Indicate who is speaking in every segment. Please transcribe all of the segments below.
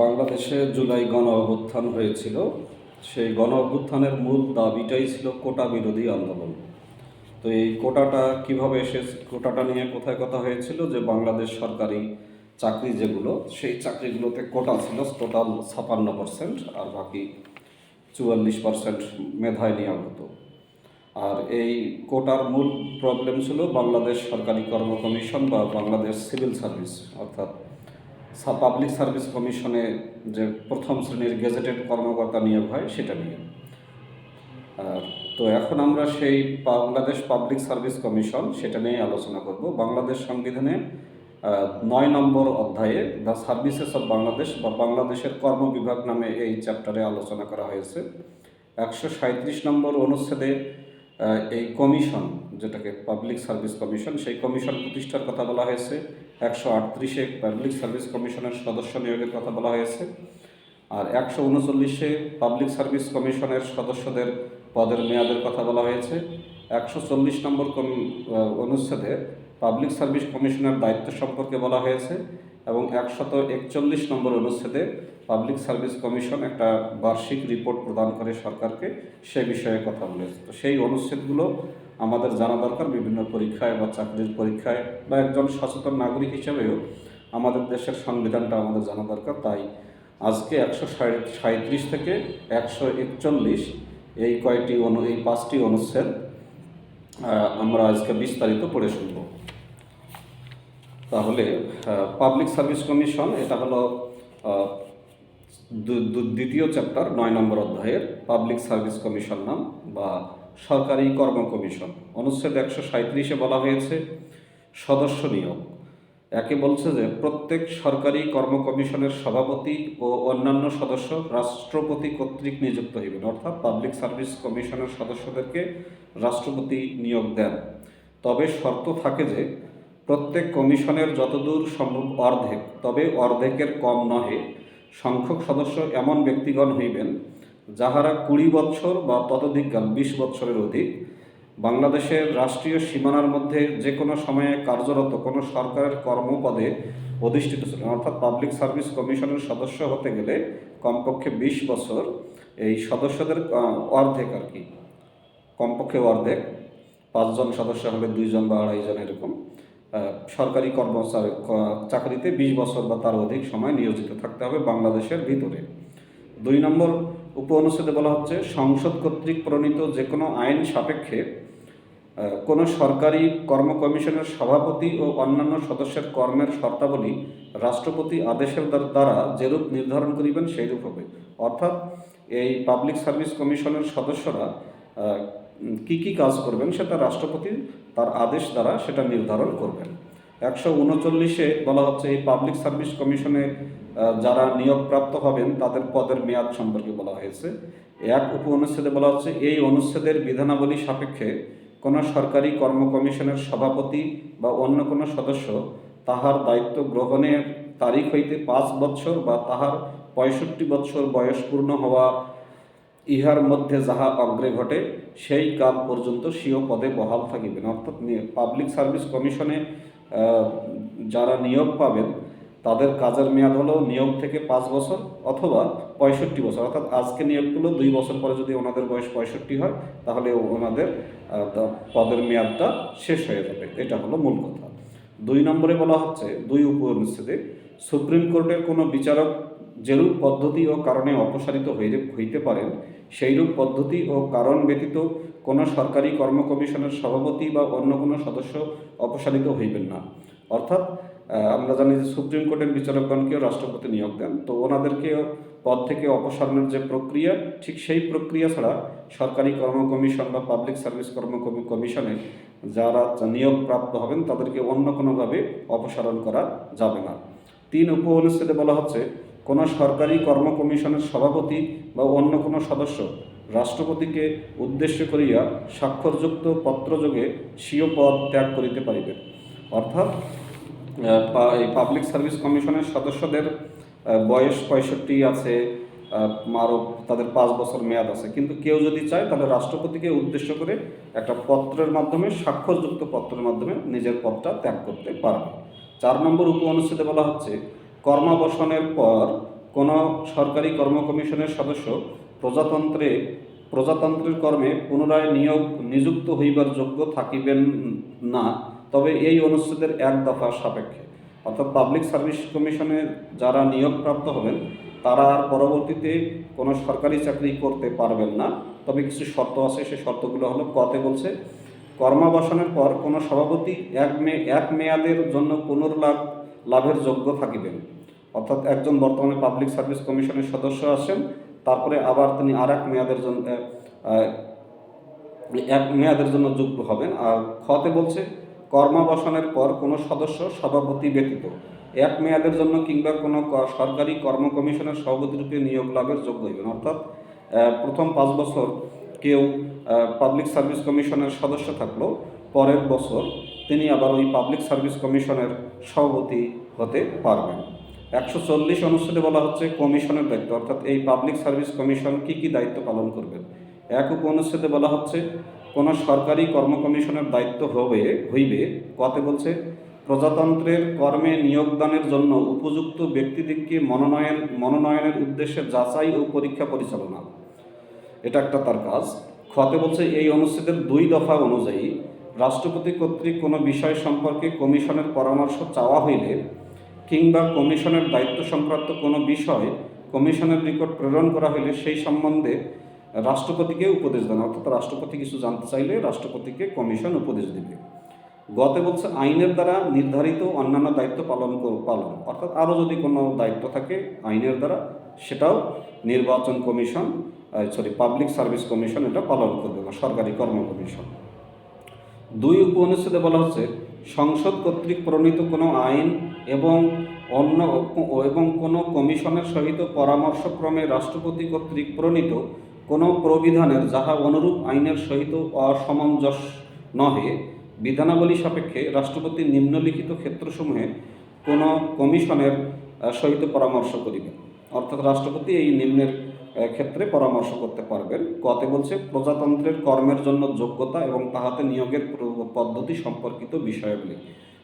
Speaker 1: বাংলাদেশে জুলাই গণ অভ্যুত্থান হয়েছিল। সেই গণ অভ্যুত্থানের মূল দাবিটাই ছিল কোটা বিরোধী আন্দোলন। তো এই কোটাটা কীভাবে এসে কোটাটা নিয়ে কোথায় কথা হয়েছিল? যে বাংলাদেশ সরকারি চাকরি যেগুলো, সেই চাকরিগুলোতে কোটা ছিল টোটাল ছাপান্ন পার্সেন্ট আর বাকি চুয়াল্লিশ পার্সেন্ট মেধায় নিয়োগ হতো আর এই কোটার মূল প্রবলেম ছিল বাংলাদেশ সরকারি কর্ম কমিশন বা বাংলাদেশ সিভিল সার্ভিস, অর্থাৎ পাবলিক সার্ভিস কমিশনে যে প্রথম শ্রেণির গেজেটেড কর্মকর্তা নিয়োগ হয়, সেটা নিয়ে। তো এখন আমরা সেই বাংলাদেশ পাবলিক সার্ভিস কমিশন সেটা নিয়ে আলোচনা করব। বাংলাদেশ সংবিধানে নয় নম্বর অধ্যায়ে দ্য সার্ভিসেস অফ বাংলাদেশ বা বাংলাদেশের কর্ম বিভাগ নামে এই চ্যাপ্টারে আলোচনা করা হয়েছে। একশো সাঁত্রিশ নম্বর অনুচ্ছেদে এই কমিশন যেটাকে পাবলিক সার্ভিস কমিশন সেই কমিশন প্রতিষ্ঠার কথা বলা হয়েছে। একশো আটত্রিশে পাবলিক সার্ভিস কমিশনের সদস্য নিয়োগের কথা বলা হয়েছে। আর একশো উনচল্লিশে পাবলিক সার্ভিস কমিশনের সদস্যদের পদের মেয়াদের কথা বলা হয়েছে। একশো চল্লিশ নম্বর অনুচ্ছেদে পাবলিক সার্ভিস কমিশনের দায়িত্ব সম্পর্কে বলা হয়েছে এবং একশত একচল্লিশ নম্বর অনুচ্ছেদে পাবলিক সার্ভিস কমিশন একটা বার্ষিক রিপোর্ট প্রদান করে সরকারকে সে বিষয়ে কথা বলেছে। তো সেই অনুচ্ছেদগুলো আমাদের জানা দরকার বিভিন্ন পরীক্ষায় বা চাকরির পরীক্ষায় বা একজন সচেতন নাগরিক হিসেবেও আমাদের দেশের সংবিধানটা আমাদের জানা দরকার। তাই আজকে একশো সাঁত্রিশ থেকে একশো একচল্লিশ এই কয়টি অনু, এই পাঁচটি অনুচ্ছেদ আমরা আজকে বিস্তারিত পড়ে শুনব। তাহলে পাবলিক সার্ভিস কমিশন, এটা হলো দ্বিতীয় চ্যাপ্টার, নয় নম্বর অধ্যায়ের পাবলিক সার্ভিস কমিশন নাম বা সরকারি কর্ম কমিশন। অনুচ্ছেদ একশো সাঁত্রিশে বলা হয়েছে, সদস্য নিয়োগ। একে বলছে যে, প্রত্যেক সরকারি কর্ম কমিশনের সভাপতি ও অন্যান্য সদস্য রাষ্ট্রপতি কর্তৃক নিযুক্ত হইবেন। অর্থাৎ পাবলিক সার্ভিস কমিশনের সদস্যদেরকে রাষ্ট্রপতি নিয়োগ দেন। তবে শর্ত থাকে যে, প্রত্যেক কমিশনের যতদূর সম্ভব অর্ধেক, তবে অর্ধেকের কম নহে। সংখ্যক সদস্য এমন ব্যক্তিগণ হইবেন যাহারা কুড়ি বৎসর বা ততোধিককাল বিশ বৎসরের অধিক, বাংলাদেশের রাষ্ট্রীয় সীমানার মধ্যে যে কোনো সময়ে কার্যরত কোনো সরকারের কর্মপদে অধিষ্ঠিত অর্থাৎ পাবলিক সার্ভিস কমিশনের সদস্য হতে গেলে কমপক্ষে বিশ বছর এই সদস্যদের অর্ধেক আর কি। কমপক্ষে অর্ধেক। পাঁচজন সদস্য হলে দুইজন বা আড়াইজন এরকম। সরকারি কর্মচারী চাকরিতে বিশ বছর বা তার অধিক সময় নিয়োজিত থাকতে হবে বাংলাদেশের ভিতরে। দুই নম্বর উপ অনুচ্ছেদে বলা হচ্ছে সংসদ কর্তৃক প্রণীত যে কোনো আইন সাপেক্ষে কোনো সরকারি কর্ম কমিশনের সভাপতি ও অন্যান্য সদস্যের কর্মের শর্তাবলী রাষ্ট্রপতি আদেশের দ্বারা যেরূপ নির্ধারণ করিবেন সেইরূপ হবে। অর্থাৎ এই পাবলিক সার্ভিস কমিশনের সদস্যরা কি কি কাজ করবেন সেটা রাষ্ট্রপতি তার আদেশ দ্বারা সেটা নির্ধারণ করবেন। একশো উনচল্লিশে বলা হচ্ছে এই পাবলিক সার্ভিস কমিশনে আহ, যারা নিয়োগপ্রাপ্ত হবেন, তাদের পদের মেয়াদ সম্পর্কে বলা হয়েছে। এক উপ অনুচ্ছেদে বলা হচ্ছে, এই অনুচ্ছেদের বিধানাবলী সাপেক্ষে কোনো সরকারি কর্ম কমিশনের সভাপতি বা অন্য কোনো সদস্য তাহার দায়িত্ব গ্রহণের তারিখ হইতে পাঁচ বৎসর বা তাহার পঁয়ষট্টি বৎসর বয়স পূর্ণ হওয়া ইহার মধ্যে যাহা অগ্রে ঘটে, সেই কাল পর্যন্ত স্বীয় পদে বহাল থাকিবেন। অর্থাৎ পাবলিক সার্ভিস কমিশনে যারা নিয়োগ পাবেন তাদের কাজের মেয়াদ হলো নিয়োগ থেকে পাঁচ বছর অথবা পঁয়ষট্টি বছর। অর্থাৎ আজকে নিয়োগ পেল, দুই বছর পরে যদি ওনাদের বয়স পঁয়ষট্টি হয়, তাহলে ওনাদের পদের মেয়াদটা শেষ হয়ে যাবে। এটা হলো মূল কথা। দুই নম্বরে বলা হচ্ছে, দুই উপ অনুচ্ছেদে সুপ্রিম কোর্টের কোনো বিচারক যেরূপ পদ্ধতি ও কারণে অপসারিত হইতে হইতে পারেন, সেইরূপ পদ্ধতি ও কারণ ব্যতীত কোনো সরকারি কর্ম কমিশনের সভাপতি বা অন্য কোনো সদস্য অপসারিত হইবেন না। অর্থাৎ আমরা জানি যে সুপ্রিম কোর্টের বিচারকগণকেও রাষ্ট্রপতি নিয়োগ দেন। তো ওনাদেরকেও পদ থেকে অপসারণের যে প্রক্রিয়া, ঠিক সেই প্রক্রিয়া ছাড়া সরকারি কর্ম কমিশন বা পাবলিক সার্ভিস কর্ম কমি- কমিশনে যারা নিয়োগ প্রাপ্ত হবেন, তাদেরকে অন্য কোনোভাবে অপসারণ করা যাবে না। তিন উপ অনুচ্ছেদে বলা হচ্ছে, কোনো সরকারি কর্ম কমিশনের সভাপতি বা অন্য কোনো সদস্য রাষ্ট্রপতিকে উদ্দেশ্য করিয়া স্বাক্ষরযুক্ত পত্রযোগে স্বীয় পদ ত্যাগ করিতে পারিবেন অর্থাৎ পাবলিক সার্ভিস কমিশনের সদস্যদের বয়স পঁয়ষট্টি আছে আরও তাদের পাঁচ বছর মেয়াদ আছে। কিন্তু কেউ যদি চায়, তাহলে রাষ্ট্রপতিকে উদ্দেশ্য করে একটা পত্রের মাধ্যমে, স্বাক্ষরযুক্ত পত্রের মাধ্যমে নিজের পদটা ত্যাগ করতে পারবে। চার নম্বর উপ অনুচ্ছেদে বলা হচ্ছে, কর্মাবসানের পর কোনো সরকারি কর্ম কমিশনের সদস্য প্রজাতন্ত্রে, প্রজাতন্ত্রের কর্মে পুনরায় নিয়োগ, নিযুক্ত হইবার যোগ্য থাকিবেন না। তবে এই অনুচ্ছেদের এক দফা সাপেক্ষে। অর্থাৎ পাবলিক সার্ভিস কমিশনে যারা নিয়োগপ্রাপ্ত হবেন, তারা আর পরবর্তীতে কোনো সরকারি চাকরি করতে পারবেন না। তবে কিছু শর্ত আছে সেই শর্তগুলো হলো কতে বলছে, কর্মাবসানের পর কোনো সভাপতি এক মে, এক মেয়াদের জন্য পুনর্লাভ, লাভের যোগ্য থাকিবেন। অর্থাৎ একজন বর্তমানে পাবলিক সার্ভিস কমিশনের সদস্য আছেন, তারপরে আবার তিনি আর এক মেয়াদের জন্য এক মেয়াদের জন্য যুক্ত হবেন। আর খতে বলছে কর্মাবসানের পর কোনো সদস্য সভাপতি ব্যতীত, এক মেয়াদের জন্য কিংবা কোনো সরকারি কর্ম কমিশনের সভাপতি রূপে নিয়োগ লাভের যোগ্য হইবেন। অর্থাৎ প্রথম পাঁচ বছর কেউ পাবলিক সার্ভিস কমিশনের সদস্য থাকল পরের বছর তিনি আবার ওই পাবলিক সার্ভিস কমিশনের সভাপতি হতে পারবেন। একশো চল্লিশ অনুচ্ছেদে বলা হচ্ছে কমিশনের দায়িত্ব। অর্থাৎ এই পাবলিক সার্ভিস কমিশন কি কি দায়িত্ব পালন করবেন? এক উপ অনুচ্ছেদে বলা হচ্ছে কোনো সরকারি কর্ম কমিশনের দায়িত্ব হবে, হইবে কতে বলছে, প্রজাতন্ত্রের কর্মে নিয়োগদানের জন্য উপযুক্ত ব্যক্তিদিগকে মনোনয়ন, মনোনয়নের উদ্দেশ্যে যাচাই ও পরীক্ষা পরিচালনা। এটা একটা তার কাজ। খতে বলছে, এই অনুচ্ছেদের দুই দফা অনুযায়ী রাষ্ট্রপতি কর্তৃক কোনো বিষয় সম্পর্কে কমিশনের পরামর্শ চাওয়া হইলে কিংবা কমিশনের দায়িত্ব সংক্রান্ত কোনো বিষয় কমিশনের নিকট প্রেরণ করা হইলে সেই সম্বন্ধে রাষ্ট্রপতিকে উপদেশ দেন, অর্থাৎ রাষ্ট্রপতি কিছু জানতে চাইলে রাষ্ট্রপতিকে কমিশন উপদেশ দিবে। গতে বলছে আইনের দ্বারা নির্ধারিত অন্যান্য দায়িত্ব পালন পালন, অর্থাৎ আরও যদি কোনো দায়িত্ব থাকে আইনের দ্বারা, সেটাও নির্বাচন commission sorry public service commission এটা পালন করবে বা সরকারি কর্ম কমিশন। দুই উপ অনুচ্ছেদে বলা হচ্ছে, সংসদ কর্তৃক প্রণীত কোনো আইন এবং অন্য এবং কোনো কমিশনের সহিত পরামর্শক্রমে রাষ্ট্রপতি কর্তৃক প্রণীত কোনো প্রবিধানের, যাহা অনুরূপ আইনের সহিত অসামঞ্জস্য নহে, বিধানাবলী সাপেক্ষে রাষ্ট্রপতি নিম্নলিখিত ক্ষেত্রসমূহে কোনো কমিশনের সহিত পরামর্শ করিবেন। অর্থাৎ রাষ্ট্রপতি এই নিম্নের ক্ষেত্রে পরামর্শ করতে পারবেন। কতে বলছে, প্রজাতন্ত্রের কর্মের জন্য যোগ্যতা এবং তাহাতে নিয়োগের পদ্ধতি সম্পর্কিত বিষয়গুলি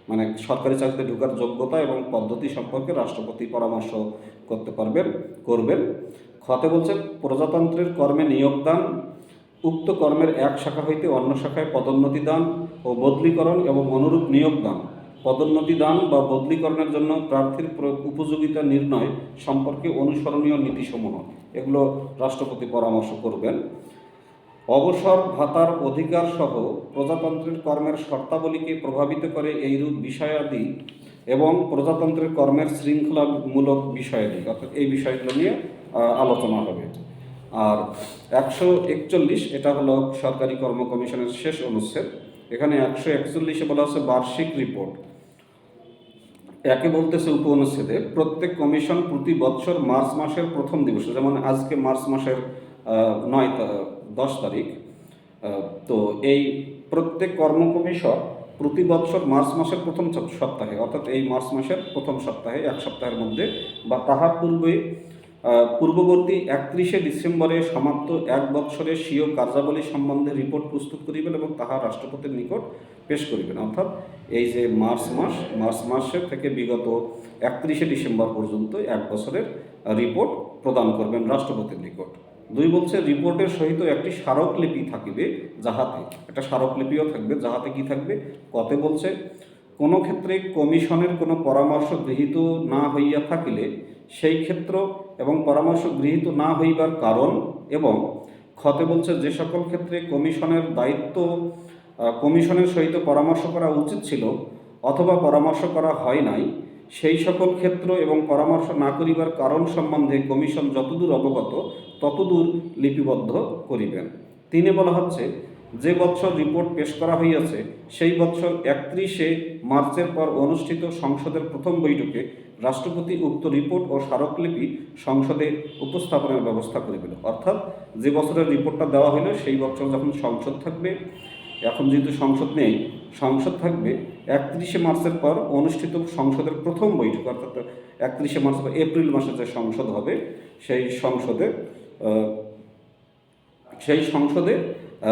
Speaker 1: মানে সরকারি চাকরিতে ঢোকার যোগ্যতা এবং পদ্ধতি সম্পর্কে রাষ্ট্রপতি পরামর্শ করতে পারবেন, করবেন। খতে বলছে প্রজাতন্ত্রের কর্মে নিয়োগদান উক্ত কর্মের এক শাখা হইতে অন্য শাখায় পদোন্নতি দান ও বদলীকরণ এবং অনুরূপ নিয়োগদান পদোন্নতি দান বা বদলীকরণের জন্য প্রার্থীর উপযোগিতা নির্ণয় সম্পর্কে অনুসরণীয় নীতিসমূহ। এগুলো রাষ্ট্রপতি পরামর্শ করবেন। অবসর ভাতার অধিকার সহ প্রজাতন্ত্রের কর্মের শর্তাবলীকে প্রভাবিত করে এইরূপ বিষয়াদি এবং প্রজাতন্ত্রের কর্মের শৃঙ্খলামূলক বিষয়াদি। অর্থাৎ এই বিষয়গুলো নিয়ে আলোচনা হবে। আর একশো একচল্লিশ, এটা হলো সরকারি কর্ম কমিশনের শেষ অনুচ্ছেদ। এখানে একশো একচল্লিশে বলা হচ্ছে বার্ষিক রিপোর্ট। একে বলতেছে উপ অনুচ্ছেদে প্রত্যেক কমিশন প্রতি বৎসর মার্চ মাসের প্রথম দিবস যেমন আজকে মার্চ মাসের নয় দশ তারিখ। তো এই প্রত্যেক কর্ম কমিশন প্রতি বৎসর মার্চ মাসের প্রথম সপ্তাহে, অর্থাৎ এই মার্চ মাসের প্রথম সপ্তাহে, এক সপ্তাহের মধ্যে, বা তাহার পূর্বে পূর্ববর্তী একত্রিশে ডিসেম্বরে সমাপ্ত এক বৎসরের স্বীয় কার্যাবলী সম্বন্ধে রিপোর্ট প্রস্তুত করিবেন এবং তাহা রাষ্ট্রপতির নিকট পেশ করিবেন। অর্থাৎ এই যে মার্চ মাস, মার্চ মাসের থেকে বিগত একত্রিশে ডিসেম্বর পর্যন্ত এক বছরের রিপোর্ট প্রদান করবেন রাষ্ট্রপতির নিকট। দুই বলছে, রিপোর্টের সহিত একটি স্মারকলিপি থাকিবে যাহাতে, একটা স্মারকলিপিও থাকবে, যাহাতে কি থাকবে? কতে বলছে, কোনো ক্ষেত্রে কমিশনের কোনো পরামর্শ গৃহীত না হইয়া থাকিলে সেই ক্ষেত্র এবং পরামর্শ গৃহীত না হইবার কারণ এবং খতে বলছে যে সকল ক্ষেত্রে কমিশনের দায়িত্ব কমিশনের সহিত পরামর্শ করা উচিত ছিল অথবা পরামর্শ করা হয় নাই। সেই সকল ক্ষেত্র এবং পরামর্শ না করিবার কারণ সম্বন্ধে কমিশন যতদূর অবগত, ততদূর লিপিবদ্ধ করিবেন। তিনি বলা হচ্ছে যে বৎসর রিপোর্ট পেশ করা হইয়াছে, সেই বৎসর একত্রিশে মার্চের পর অনুষ্ঠিত সংসদের প্রথম বৈঠকে রাষ্ট্রপতি উক্ত রিপোর্ট ও স্মারকলিপি সংসদে উপস্থাপনের ব্যবস্থা করিবেন। অর্থাৎ যে বছরের রিপোর্টটা দেওয়া হইল, সেই বছর যখন সংসদ থাকবে, এখন যেহেতু সংসদ নেই, সংসদ থাকবে, একত্রিশে মার্চের পর অনুষ্ঠিত সংসদের প্রথম বৈঠক, অর্থাৎ একত্রিশে মার্চ বা এপ্রিল মাসে যে সংসদ হবে, সেই সংসদে সেই সংসদে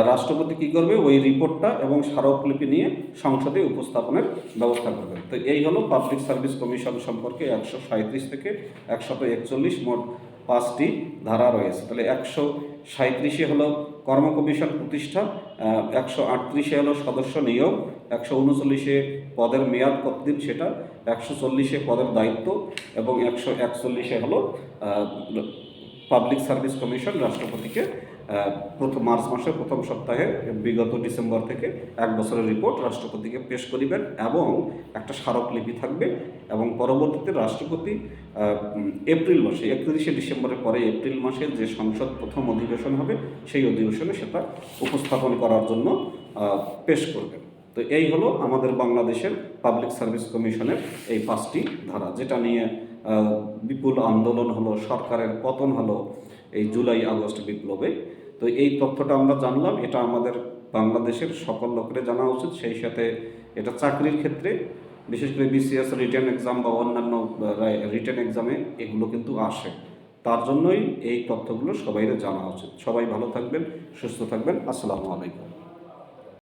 Speaker 1: রাষ্ট্রপতি কি করবে? ওই রিপোর্টটা এবং স্মারকলিপি নিয়ে সংসদে উপস্থাপনের ব্যবস্থা করবেন তো এই হলো পাবলিক সার্ভিস কমিশন সম্পর্কে একশো সাঁত্রিশ থেকে একশত একচল্লিশ মোট পাঁচটি ধারা রয়েছে। তাহলে একশো সাঁত্রিশে হলো কর্ম কমিশন প্রতিষ্ঠা একশো আটত্রিশে হলো সদস্য নিয়োগ, একশো উনচল্লিশে পদের মেয়াদ কতদিন সেটা, একশো চল্লিশে পদের দায়িত্ব এবং একশো একচল্লিশে হলো পাবলিক সার্ভিস কমিশন রাষ্ট্রপতিকে প্রথম মার্চ মাসের প্রথম সপ্তাহে বিগত ডিসেম্বর থেকে এক বছরের রিপোর্ট রাষ্ট্রপতিকে পেশ করিবেন এবং একটা স্মারকলিপি থাকবে এবং পরবর্তীতে রাষ্ট্রপতি এপ্রিল মাসে, একত্রিশে ডিসেম্বরের পরে এপ্রিল মাসে যে সংসদ প্রথম অধিবেশন হবে, সেই অধিবেশনে সেটা উপস্থাপন করার জন্য পেশ করবেন। তো এই হলো আমাদের বাংলাদেশের পাবলিক সার্ভিস কমিশনের এই পাঁচটি ধারা, যেটা নিয়ে বিপুল আন্দোলন হলো, সরকারের পতন হলো এই জুলাই, আগস্ট বিপ্লবে। তো এই তথ্যটা আমরা জানলাম, এটা আমাদের বাংলাদেশের সকল লোকের জানা উচিত, সেই সাথে এটা চাকরির ক্ষেত্রে, বিশেষ করে বিসিএস রিটেন এক্সাম বা অন্যান্য রিটেন এক্সামে এগুলো কিন্তু আসে। তার জন্যই এই তথ্যগুলো সবাইয়ের জানা উচিত। সবাই ভালো থাকবেন, সুস্থ থাকবেন। আসসালামু আলাইকুম।